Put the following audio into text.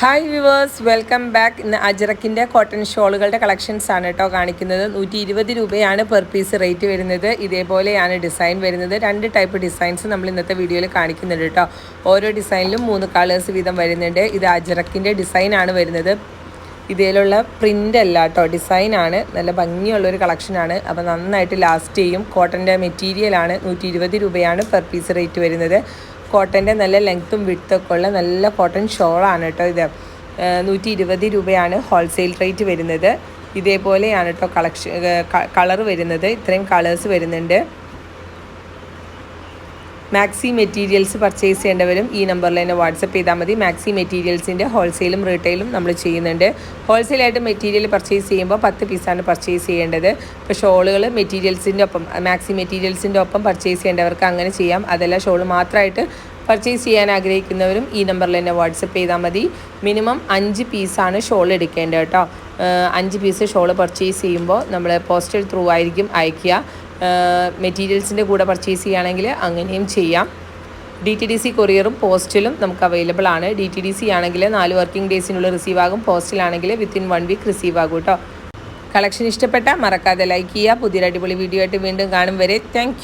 Hi viewers welcome back. ഇന്ന് അജറക്കിന്റെ cotton ഷോളുകളുടെ collections ആണ് കേട്ടോ കാണിക്കുന്നത്. നൂറ്റി ഇരുപത് രൂപയാണ് പെർ പീസ് റേറ്റ് വരുന്നത്. ഇതേപോലെയാണ് ഡിസൈൻ വരുന്നത്. രണ്ട് ടൈപ്പ് ഡിസൈൻസ് നമ്മൾ ഇന്നത്തെ വീഡിയോയിൽ കാണിക്കുന്നുണ്ട് കേട്ടോ. ഓരോ ഡിസൈനിലും മൂന്ന് കളേഴ്സ് വീതം വരുന്നുണ്ട്. ഇത് അജറക്കിന്റെ ഡിസൈനാണ് വരുന്നത്. ഇതിലുള്ള പ്രിന്റ് അല്ല കേട്ടോ. ഡിസൈനാണ് നല്ല ഭംഗിയുള്ളൊരു കളക്ഷനാണ് അപ്പോൾ നന്നായിട്ട് ലാസ്റ്റ് ചെയ്യും. കോട്ടന്റെ മെറ്റീരിയലാണ് നൂറ്റി ഇരുപത് രൂപയാണ് പെർ പീസ് റേറ്റ് വരുന്നത്. കോട്ടന്റെ നല്ല ലെങ്ത്തും വിട്ടൊക്കെ ഉള്ള നല്ല കോട്ടൺ ഷോളാണ് കേട്ടോ ഇത്. നൂറ്റി ഇരുപത് രൂപയാണ് ഹോൾസെയിൽ റേറ്റ് വരുന്നത്. ഇതേപോലെയാണ് കേട്ടോ കളക്ഷൻ കളർ വരുന്നത്. ഇത്രയും കളേഴ്സ് വരുന്നുണ്ട്. മാക്സി മെറ്റീരിയൽസ് പർച്ചേസ് ചെയ്യേണ്ടവരും ഈ നമ്പറിൽ തന്നെ വാട്സപ്പ് ചെയ്താൽ മതി. മാക്സി മെറ്റീരിയൽസിന്റെ ഹോൾസെയിലും റീറ്റെയിലും നമ്മൾ ചെയ്യുന്നുണ്ട്. ഹോൾസെയിലായിട്ട് മെറ്റീരിയൽ പർച്ചേസ് ചെയ്യുമ്പോൾ പത്ത് പീസാണ് പർച്ചേസ് ചെയ്യേണ്ടത്. ഇപ്പോൾ ഷോളുകൾ മെറ്റീരിയൽസിന്റെ ഒപ്പം മാക്സി മെറ്റീരിയൽസിന്റെ ഒപ്പം പർച്ചേസ് ചെയ്യേണ്ടവർക്ക് അങ്ങനെ ചെയ്യാം. അതല്ല ഷോൾ മാത്രമായിട്ട് പർച്ചേസ് ചെയ്യാൻ ആഗ്രഹിക്കുന്നവരും ഈ നമ്പറിൽ തന്നെ വാട്സപ്പ് ചെയ്താൽ മതി. മിനിമം അഞ്ച് പീസാണ് ഷോൾ എടുക്കേണ്ടത് കേട്ടോ. അഞ്ച് പീസ് ഷോൾ പർച്ചേസ് ചെയ്യുമ്പോൾ നമ്മൾ പോസ്റ്റൽ ത്രൂ ആയിരിക്കും അയക്കുക മെറ്റീരിയൽസിന്റെ കൂടെ പർച്ചേസ് ചെയ്യുകയാണെങ്കിൽ അങ്ങനെയും ചെയ്യാം. ഡി ടി ഡി സി കൊറിയറും പോസ്റ്റിലും നമുക്ക് അവൈലബിൾ ആണ്. ഡി ടി ഡി സി ആണെങ്കിൽ നാല് വർക്കിംഗ് ഡേയ്സിനുള്ളിൽ റിസീവ് ആകും. പോസ്റ്റിലാണെങ്കിൽ വിത്തിൻ വൺ വീക്ക് റിസീവ് ആകും കേട്ടോ. കളക്ഷൻ ഇഷ്ടപ്പെട്ട മറക്കാതെ ലൈക്ക് ചെയ്യുക. പുതിയൊരു അടിപൊളി വീഡിയോ ആയിട്ട് വീണ്ടും കാണും വരെ. താങ്ക്